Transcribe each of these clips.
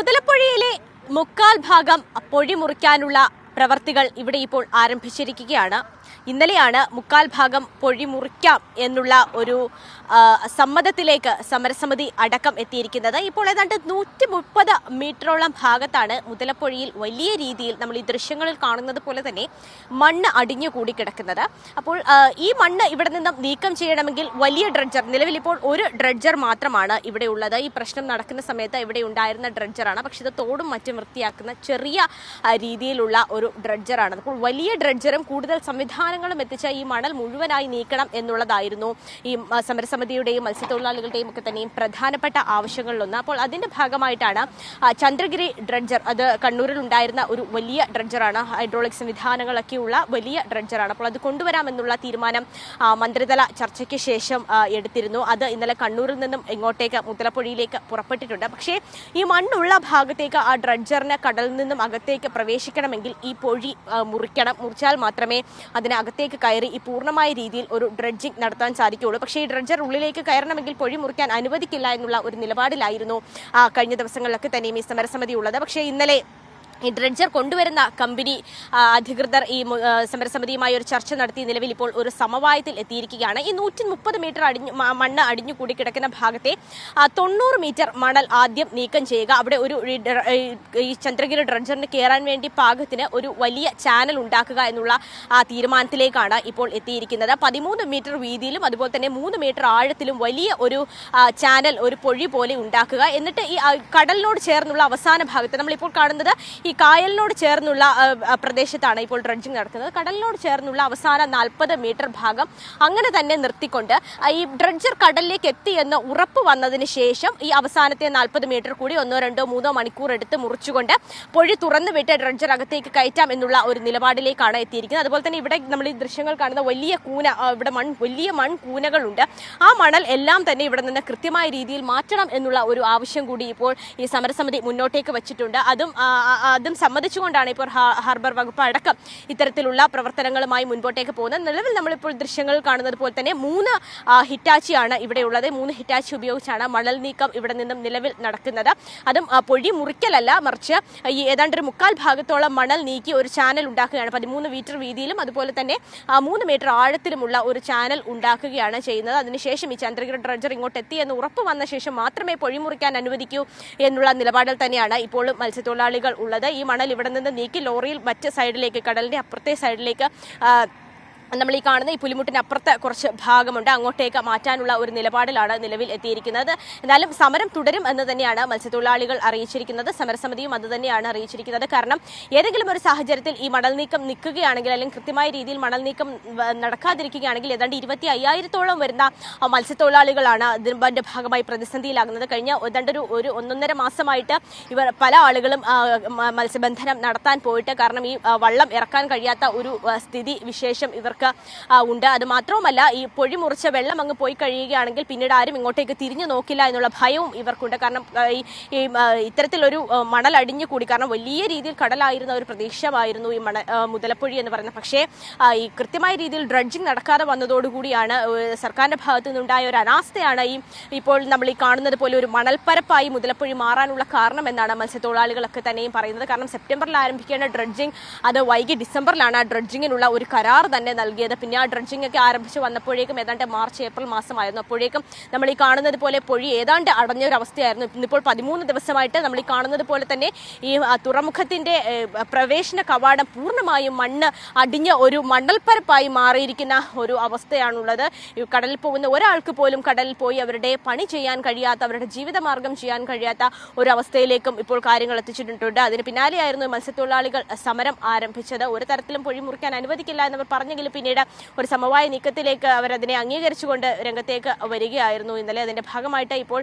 മുതലപ്പുഴയിലെ മുക്കാൽ ഭാഗം പൊഴി മുറിക്കാനുള്ള പ്രവർത്തികൾ ഇവിടെ ഇപ്പോൾ ആരംഭിച്ചിരിക്കുകയാണ്. ഇന്നലെയാണ് മുക്കാൽ ഭാഗം പൊഴി മുറിക്കാം എന്നുള്ള ഒരു സമ്മതത്തിലേക്ക് സമരസമിതി അടക്കം എത്തിയിരിക്കുന്നത്. ഇപ്പോൾ ഏതാണ്ട് നൂറ്റി മുപ്പത് മീറ്ററോളം ഭാഗത്താണ് മുതലപ്പൊഴിയിൽ വലിയ രീതിയിൽ നമ്മൾ ഈ ദൃശ്യങ്ങളിൽ കാണുന്നത് പോലെ തന്നെ മണ്ണ് അടിഞ്ഞു കൂടി കിടക്കുന്നത്. അപ്പോൾ ഈ മണ്ണ് ഇവിടെ നിന്നും നീക്കം ചെയ്യണമെങ്കിൽ വലിയ ഡ്രഡ്ജർ നിലവിൽ ഇപ്പോൾ ഒരു ഡ്രഡ്ജർ മാത്രമാണ് ഇവിടെ ഉള്ളത്. ഈ പ്രശ്നം നടക്കുന്ന സമയത്ത് ഇവിടെ ഉണ്ടായിരുന്ന ഡ്രഡ്ജറാണ്. പക്ഷേ ഇത് തോടും മറ്റും വൃത്തിയാക്കുന്ന ചെറിയ രീതിയിലുള്ള ഒരു ഡ്രഡ്ജറാണ്. അപ്പോൾ വലിയ ഡ്രഡ്ജറും കൂടുതൽ സംവിധാനങ്ങളും എത്തിച്ച ഈ മണൽ മുഴുവനായി നീക്കണം എന്നുള്ളതായിരുന്നു ഈ സമരസമിതിയുടെയും മത്സ്യത്തൊഴിലാളികളുടെയും ഒക്കെ തന്നെയും പ്രധാനപ്പെട്ട ആവശ്യങ്ങളിലൊന്ന്. അപ്പോൾ അതിന്റെ ഭാഗമായിട്ടാണ് ചന്ദ്രഗിരി ഡ്രഡ്ജർ അത് കണ്ണൂരിൽ ഉണ്ടായിരുന്ന ഒരു വലിയ ഡ്രഡ്ജറാണ് ഹൈഡ്രോളിക് സംവിധാനങ്ങളൊക്കെയുള്ള വലിയ ഡ്രഡ്ജറാണ്. അപ്പോൾ അത് കൊണ്ടുവരാമെന്നുള്ള തീരുമാനം മന്ത്രിതല ചർച്ചയ്ക്ക് ശേഷം എടുത്തിരുന്നു. അത് ഇന്നലെ കണ്ണൂരിൽ നിന്നും ഇങ്ങോട്ടേക്ക് മുതലപ്പുഴയിലേക്ക് പുറപ്പെട്ടിട്ടുണ്ട്. പക്ഷേ ഈ മണ്ണുള്ള ഭാഗത്തേക്ക് ആ ഡ്രഡ്ജറിന് കടലിൽ നിന്നും അകത്തേക്ക് പ്രവേശിക്കണമെങ്കിൽ ഈ പൊഴി മുറിക്കണം. മുറിച്ചാൽ മാത്രമേ അതിനകത്തേക്ക് കയറി ഈ പൂർണമായ രീതിയിൽ ഒരു ഡ്രഡ്ജിംഗ് നടത്താൻ സാധിക്കുകയുള്ളൂ പക്ഷേ ഈ ഡ്രഡ്ജർ ഉള്ളിലേക്ക് കയറണമെങ്കിൽ പൊഴി മുറിക്കാൻ അനുവദിക്കില്ല എന്നുള്ള ഒരു നിലപാടിലായിരുന്നു കഴിഞ്ഞ ദിവസങ്ങളിലൊക്കെ തന്നെയും ഈ സമരസമിതി ഉള്ളത്. പക്ഷേ ഇന്നലെ ഈ ഡ്രഡ്ജർ കൊണ്ടുവരുന്ന കമ്പനി അധികൃതർ ഈ സമരസമിതിയുമായി ഒരു ചർച്ച നടത്തി. നിലവിൽ ഇപ്പോൾ ഒരു സമവായത്തിൽ എത്തിയിരിക്കുകയാണ്. ഈ നൂറ്റി മുപ്പത് മീറ്റർ അടിഞ്ഞു മണ്ണ് അടിഞ്ഞു കൂടി കിടക്കുന്ന ഭാഗത്തെ തൊണ്ണൂറ് മീറ്റർ മണൽ ആദ്യം നീക്കം ചെയ്യുക. അവിടെ ഒരു ഈ ചന്ദ്രഗിരി ഡ്രഡ്ജറിന് കയറാൻ വേണ്ടി പാകത്തിന് ഒരു വലിയ ചാനൽ ഉണ്ടാക്കുക എന്നുള്ള തീരുമാനത്തിലേക്കാണ് ഇപ്പോൾ എത്തിയിരിക്കുന്നത്. പതിമൂന്ന് മീറ്റർ വീതിയിലും അതുപോലെ തന്നെ മൂന്ന് മീറ്റർ ആഴത്തിലും വലിയ ഒരു ചാനൽ ഒരു പൊഴി പോലെ ഉണ്ടാക്കുക. എന്നിട്ട് ഈ കടലിനോട് ചേർന്നുള്ള അവസാന ഭാഗത്ത് നമ്മളിപ്പോൾ കാണുന്നത് ഈ കായലിനോട് ചേർന്നുള്ള പ്രദേശത്താണ് ഇപ്പോൾ ഡ്രഡ്ജിങ് നടക്കുന്നത്. കടലിനോട് ചേർന്നുള്ള അവസാന നാൽപ്പത് മീറ്റർ ഭാഗം അങ്ങനെ തന്നെ നിർത്തിക്കൊണ്ട് ഈ ഡ്രഡ്ജർ കടലിലേക്ക് എത്തി എന്ന് ഉറപ്പ് വന്നതിന് ശേഷം ഈ അവസാനത്തെ നാൽപ്പത് മീറ്റർ കൂടി ഒന്നോ രണ്ടോ മൂന്നോ മണിക്കൂർ എടുത്ത് മുറിച്ചുകൊണ്ട് പൊഴി തുറന്നു വിട്ട് ഡ്രഡ്ജർ അകത്തേക്ക് കയറ്റാം എന്നുള്ള ഒരു നിലപാടിലേക്കാണ് എത്തിയിരിക്കുന്നത്. അതുപോലെ തന്നെ ഇവിടെ നമ്മൾ ഈ ദൃശ്യങ്ങൾ കാണുന്ന വലിയ കൂന ഇവിടെ മൺ വലിയ മൺ കൂനകളുണ്ട്. ആ മണൽ എല്ലാം തന്നെ ഇവിടെ നിന്ന് കൃത്യമായ രീതിയിൽ മാറ്റണം എന്നുള്ള ഒരു ആവശ്യം കൂടി ഇപ്പോൾ ഈ സമരസമിതി മുന്നോട്ടേക്ക് വെച്ചിട്ടുണ്ട്. അതും അതും സമ്മതിച്ചുകൊണ്ടാണ് ഇപ്പോൾ ഹാർബർ വകുപ്പ് അടക്കം ഇത്തരത്തിലുള്ള പ്രവർത്തനങ്ങളുമായി മുൻപോട്ടേക്ക് പോകുന്നത്. നിലവിൽ നമ്മളിപ്പോൾ ദൃശ്യങ്ങൾ കാണുന്നത് പോലെ തന്നെ മൂന്ന് ഹിറ്റാച്ചിയാണ് ഇവിടെ ഉള്ളത്. മൂന്ന് ഹിറ്റാച്ചി ഉപയോഗിച്ചാണ് മണൽ നീക്കം ഇവിടെ നിന്നും നിലവിൽ നടക്കുന്നത്. അതും പൊഴി മുറിക്കലല്ല മറിച്ച് ഈ ഏതാണ്ട് ഒരു മുക്കാൽ ഭാഗത്തോളം മണൽ നീക്കി ഒരു ചാനൽ ഉണ്ടാക്കുകയാണ്. പതിമൂന്ന് മീറ്റർ വീതിയിലും അതുപോലെ തന്നെ മൂന്ന് മീറ്റർ ആഴത്തിലുമുള്ള ഒരു ചാനൽ ഉണ്ടാക്കുകയാണ് ചെയ്യുന്നത്. അതിനുശേഷം ഈ ചന്ദ്രഗിരി ഡ്രഡ്ജർ ഇങ്ങോട്ട് എത്തി എന്ന് ഉറപ്പ് വന്ന ശേഷം മാത്രമേ പൊഴിമുറിക്കാൻ അനുവദിക്കൂ എന്നുള്ള നിലപാടിൽ തന്നെയാണ് ഇപ്പോൾ മത്സ്യത്തൊഴിലാളികൾ ഉള്ളത്. ഈ മണൽ ഇവിടെ നിന്ന് നീക്കി ലോറിയിൽ മറ്റ് സൈഡിലേക്ക് കടലിന്റെ അപ്പുറത്തെ സൈഡിലേക്ക് നമ്മൾ ഈ കാണുന്ന ഈ പുലിമുട്ടിന് അപ്പുറത്ത് കുറച്ച് ഭാഗമുണ്ട്. അങ്ങോട്ടേക്ക് മാറ്റാനുള്ള ഒരു നിലപാടിലാണ് നിലവിൽ എത്തിയിരിക്കുന്നത്. എന്നാലും സമരം തുടരും എന്ന് തന്നെയാണ് മത്സ്യത്തൊഴിലാളികൾ അറിയിച്ചിരിക്കുന്നത്. സമരസമിതിയും അത് തന്നെയാണ് അറിയിച്ചിരിക്കുന്നത്. കാരണം ഏതെങ്കിലും ഒരു സാഹചര്യത്തിൽ ഈ മണൽ നീക്കം നിൽക്കുകയാണെങ്കിൽ അല്ലെങ്കിൽ കൃത്യമായ രീതിയിൽ മണൽ നീക്കം നടക്കാതിരിക്കുകയാണെങ്കിൽ ഏതാണ്ട് ഇരുപത്തി അയ്യായിരത്തോളം വരുന്ന മത്സ്യത്തൊഴിലാളികളാണ് ഇതിന്റെ ഭാഗമായി പ്രതിസന്ധിയിലാകുന്നത്. കഴിഞ്ഞ ഏതാണ്ട് ഒരു ഒരു ഒന്നൊന്നര മാസമായിട്ട് ഇവർ പല ആളുകളും മത്സ്യബന്ധനം നടത്താൻ പോയിട്ട് കാരണം ഈ വള്ളം ഇറക്കാൻ കഴിയാത്ത ഒരു സ്ഥിതി വിശേഷം ഇവർക്ക് ആ, ഉണ്ട്. അത് മാത്രവുമല്ല ഈ പൊഴി മുറിച്ച വെള്ളം അങ്ങ് പോയി കഴിയുകയാണെങ്കിൽ പിന്നീട് ആരും ഇങ്ങോട്ടേക്ക് തിരിഞ്ഞു നോക്കില്ല എന്നുള്ള ഭയവും ഇവർക്കുണ്ട്. കാരണം ഈ ഇത്തരത്തിലൊരു മണൽ അടിഞ്ഞു കൂടി. കാരണം വലിയ രീതിയിൽ കടലായിരുന്ന ഒരു പ്രദേശമായിരുന്നു ഈ മണ മുതലപ്പൊഴി എന്ന് പറയുന്നത്. പക്ഷേ ഈ കൃത്യമായ രീതിയിൽ ഡ്രഡ്ജിങ് നടക്കാതെ വന്നതോടുകൂടിയാണ് സർക്കാരിന്റെ ഭാഗത്തു നിന്നുണ്ടായ ഒരു അനാസ്ഥയാണ് ഈ ഇപ്പോൾ നമ്മൾ ഈ കാണുന്നത് പോലെ ഒരു മണൽപ്പരപ്പായി മുതലപ്പൊഴി മാറാനുള്ള കാരണം എന്നാണ് മത്സ്യത്തൊഴിലാളികളൊക്കെ തന്നെയും പറയുന്നത്. കാരണം സെപ്റ്റംബറിൽ ആരംഭിക്കേണ്ട ഡ്രഡ്ജിങ് അത് വൈകി ഡിസംബറിലാണ് ആ ഡ്രഡ്ജിങ്ങിനുള്ള ഒരു കരാർ തന്നെ നൽകിയത്. പിന്നെ ആ ഡ്രഡ്ജിംഗ് ഒക്കെ ആരംഭിച്ച് വന്നപ്പോഴേക്കും ഏതാണ്ട് മാർച്ച് ഏപ്രിൽ മാസമായിരുന്നു. അപ്പോഴേക്കും നമ്മൾ ഈ കാണുന്നത് പോലെ പൊഴി ഏതാണ്ട് അടഞ്ഞ ഒരു അവസ്ഥയായിരുന്നു ഇന്നിപ്പോൾ പതിമൂന്ന് ദിവസമായിട്ട് നമ്മൾ ഈ കാണുന്നത് പോലെ തന്നെ ഈ തുറമുഖത്തിന്റെ പ്രവേശന കവാടം പൂർണമായും മണ്ണ് അടിഞ്ഞ ഒരു മണ്ണൽപ്പരപ്പായി മാറിയിരിക്കുന്ന ഒരു അവസ്ഥയാണുള്ളത്. കടലിൽ പോകുന്ന ഒരാൾക്ക് പോലും കടലിൽ പോയി അവരുടെ പണി ചെയ്യാൻ കഴിയാത്ത അവരുടെ ജീവിതമാർഗം ചെയ്യാൻ കഴിയാത്ത ഒരു അവസ്ഥയിലേക്കും ഇപ്പോൾ കാര്യങ്ങൾ എത്തിച്ചിട്ടുണ്ട്. അതിന് പിന്നാലെയായിരുന്നു മത്സ്യത്തൊഴിലാളികൾ സമരം ആരംഭിച്ചത്. ഒരു തരത്തിലും പൊഴി മുറിക്കാൻ അനുവദിക്കില്ല എന്നവർ പറഞ്ഞെങ്കിലും പിന്നീട് ഒരു സമവായ നീക്കത്തിലേക്ക് അവർ അതിനെ അംഗീകരിച്ചുകൊണ്ട് രംഗത്തേക്ക് വരികയായിരുന്നു. ഇന്നലെ അതിന്റെ ഭാഗമായിട്ട് ഇപ്പോൾ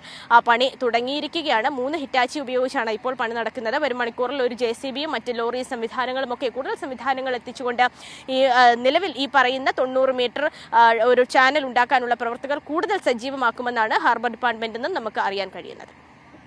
പണി തുടങ്ങിയിരിക്കുകയാണ്. മൂന്ന് ഹിറ്റാച്ചി ഉപയോഗിച്ചാണ് ഇപ്പോൾ പണി നടക്കുന്നത്. വരും മണിക്കൂറിൽ ഒരു ജെ സി ബിയും മറ്റ് ലോറി സംവിധാനങ്ങളും ഒക്കെ കൂടുതൽ സംവിധാനങ്ങൾ എത്തിച്ചുകൊണ്ട് ഈ നിലവിൽ ഈ പറയുന്ന തൊണ്ണൂറ് മീറ്റർ ഒരു ചാനൽ ഉണ്ടാക്കാനുള്ള പ്രവർത്തകർ കൂടുതൽ സജീവമാക്കുമെന്നാണ് ഹാർബർ ഡിപ്പാർട്ട്മെന്റിൽ നിന്നും നമുക്ക് അറിയാൻ കഴിയുന്നത്.